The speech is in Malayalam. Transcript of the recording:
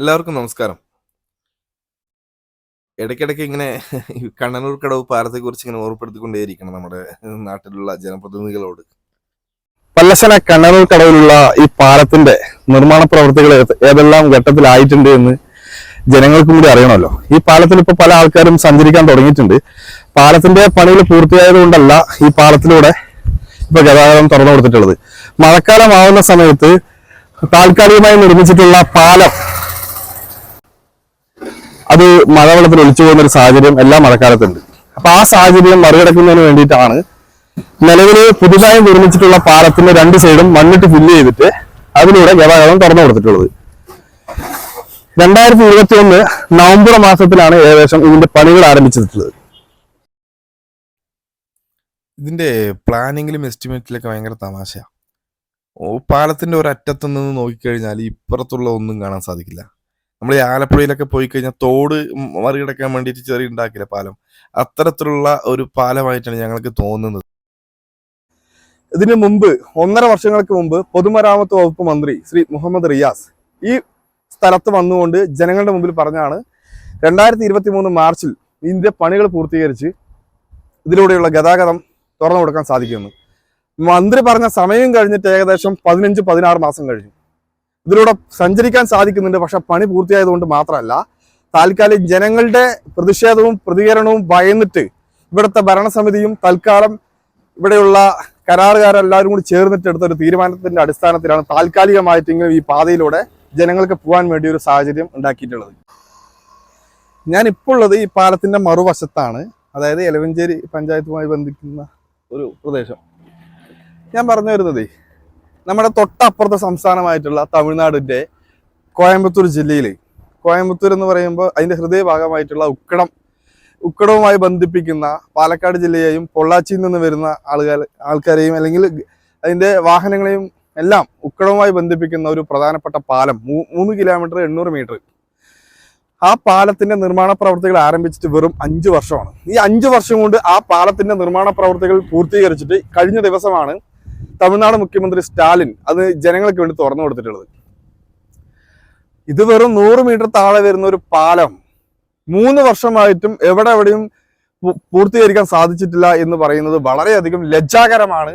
എല്ലാവർക്കും നമസ്കാരം. ഇടയ്ക്കിടയ്ക്ക് ഇങ്ങനെ കണ്ണനൂർ കടവ് പാലത്തെ കുറിച്ച് ഇങ്ങനെ ഓർപ്പെടുത്തിക്കൊണ്ടേയിരിക്കണം നമ്മുടെ നാട്ടിലുള്ള ജനപ്രതിനിധികളോട്. പല്ലശന കണ്ണനൂർ കടവിലുള്ള ഈ പാലത്തിന്റെ നിർമ്മാണ പ്രവർത്തികൾ ഏതെല്ലാം ഘട്ടത്തിലായിട്ടുണ്ട് എന്ന് ജനങ്ങൾക്കും കൂടി അറിയണമല്ലോ. ഈ പാലത്തിൽ ഇപ്പൊ പല ആൾക്കാരും സഞ്ചരിക്കാൻ തുടങ്ങിയിട്ടുണ്ട്. പാലത്തിന്റെ പണികൾ പൂർത്തിയായത് കൊണ്ടല്ല ഈ പാലത്തിലൂടെ ഇപ്പൊ ഗതാഗതം തുറന്നു കൊടുത്തിട്ടുള്ളത് മഴക്കാലമാവുന്ന സമയത്ത് താൽക്കാലികമായി നിർമ്മിച്ചിട്ടുള്ള പാലം അത് മഴവെള്ളത്തിൽ ഒളിച്ചു പോകുന്ന ഒരു സാഹചര്യം എല്ലാ മഴക്കാലത്തുണ്ട്. അപ്പൊ ആ സാഹചര്യം മറികടക്കുന്നതിന് വേണ്ടിയിട്ടാണ് നിലവിൽ പുതുതായി നിർമ്മിച്ചിട്ടുള്ള പാലത്തിന്റെ രണ്ട് സൈഡും മണ്ണിട്ട് ഫില്ല് ചെയ്തിട്ട് അതിലൂടെ ഗതാഗതം തുറന്നു കൊടുത്തിട്ടുള്ളത്. രണ്ടായിരത്തി ഇരുപത്തി ഒന്ന് നവംബർ മാസത്തിലാണ് ഏകദേശം ഇതിന്റെ പണികൾ ആരംഭിച്ചിട്ടുള്ളത്. ഇതിന്റെ പ്ലാനിങ്ങിലും എസ്റ്റിമേറ്റിലൊക്കെ ഭയങ്കര തമാശയാണ് പാലത്തിന്റെ ഒരറ്റത്തു നിന്ന് നോക്കിക്കഴിഞ്ഞാൽ ഇപ്പുറത്തുള്ള ഒന്നും കാണാൻ സാധിക്കില്ല. നമ്മൾ ഈ ആലപ്പുഴയിലൊക്കെ പോയി കഴിഞ്ഞാൽ തോട് മറികടക്കാൻ വേണ്ടിയിട്ട് ചെറിയ ഉണ്ടാക്കില്ല പാലം. അത്തരത്തിലുള്ള ഒരു പാലമായിട്ടാണ് ഞങ്ങൾക്ക് തോന്നുന്നത്. ഇതിനു മുമ്പ് ഒന്നര വർഷങ്ങൾക്ക് മുമ്പ് പൊതുമരാമത്ത് വകുപ്പ് മന്ത്രി ശ്രീ മുഹമ്മദ് റിയാസ് ഈ സ്ഥലത്ത് വന്നുകൊണ്ട് ജനങ്ങളുടെ മുമ്പിൽ പറഞ്ഞാണ് രണ്ടായിരത്തി ഇരുപത്തി മൂന്ന് മാർച്ചിൽ ഇതിന്റെ പണികൾ പൂർത്തീകരിച്ച് ഇതിലൂടെയുള്ള ഗതാഗതം തുറന്നു കൊടുക്കാൻ സാധിക്കുമെന്ന് മന്ത്രി പറഞ്ഞ സമയം കഴിഞ്ഞിട്ട് ഏകദേശം പതിനഞ്ച് പതിനാറ് മാസം കഴിഞ്ഞു. ഇതിലൂടെ സഞ്ചരിക്കാൻ സാധിക്കുന്നുണ്ട്. പക്ഷെ പണി പൂർത്തിയായതുകൊണ്ട് മാത്രമല്ല താൽക്കാലിക ജനങ്ങളുടെ പ്രതിഷേധവും പ്രതികരണവും ഭയന്നിട്ട് ഇവിടുത്തെ ഭരണസമിതിയും തൽക്കാലം ഇവിടെയുള്ള കരാറുകാരെല്ലാവരും കൂടി ചേർന്നിട്ട് എടുത്ത ഒരു തീരുമാനത്തിന്റെ അടിസ്ഥാനത്തിലാണ് താൽക്കാലികമായിട്ടെങ്കിലും ഈ പാതയിലൂടെ ജനങ്ങൾക്ക് പോകാൻ വേണ്ടി ഒരു സാഹചര്യം ഉണ്ടാക്കിയിട്ടുള്ളത്. ഞാൻ ഇപ്പോൾ ഉള്ളത് ഈ പാലത്തിന്റെ മറുവശത്താണ്. അതായത് എലവഞ്ചേരി പഞ്ചായത്തുമായി ബന്ധിക്കുന്ന ഒരു പ്രദേശം. ഞാൻ പറഞ്ഞു വരുന്നതേ നമ്മുടെ തൊട്ടപ്പുറത്തെ സംസ്ഥാനമായിട്ടുള്ള തമിഴ്നാടിന്റെ കോയമ്പത്തൂർ ജില്ലയിൽ കോയമ്പത്തൂർ എന്ന് പറയുമ്പോൾ അതിന്റെ ഹൃദയഭാഗമായിട്ടുള്ള ഉക്കടം ഉക്കടവുമായി ബന്ധിപ്പിക്കുന്ന പാലക്കാട് ജില്ലയെയും പൊള്ളാച്ചിയിൽ നിന്ന് വരുന്ന ആളുകൾ ആൾക്കാരെയും അല്ലെങ്കിൽ അതിന്റെ വാഹനങ്ങളെയും എല്ലാം ഉക്കടവുമായി ബന്ധിപ്പിക്കുന്ന ഒരു പ്രധാനപ്പെട്ട പാലം മൂന്ന് കിലോമീറ്റർ എണ്ണൂറ് മീറ്റർ. ആ പാലത്തിന്റെ നിർമ്മാണ പ്രവർത്തികൾ ആരംഭിച്ചിട്ട് വെറും അഞ്ച് വർഷമാണ്. ഈ അഞ്ച് വർഷം കൊണ്ട് ആ പാലത്തിന്റെ നിർമ്മാണ പ്രവർത്തികൾ പൂർത്തീകരിച്ചിട്ട് കഴിഞ്ഞ ദിവസമാണ് തമിഴ്നാട് മുഖ്യമന്ത്രി സ്റ്റാലിൻ അത് ജനങ്ങൾക്ക് വേണ്ടി തുറന്നു കൊടുത്തിട്ടുള്ളത്. ഇത് വെറും നൂറ് മീറ്റർ താഴെ വരുന്ന ഒരു പാലം മൂന്ന് വർഷമായിട്ടും എവിടെ എവിടെയും പൂർത്തീകരിക്കാൻ സാധിച്ചിട്ടില്ല എന്ന് പറയുന്നത് വളരെയധികം ലജ്ജാകരമാണ്.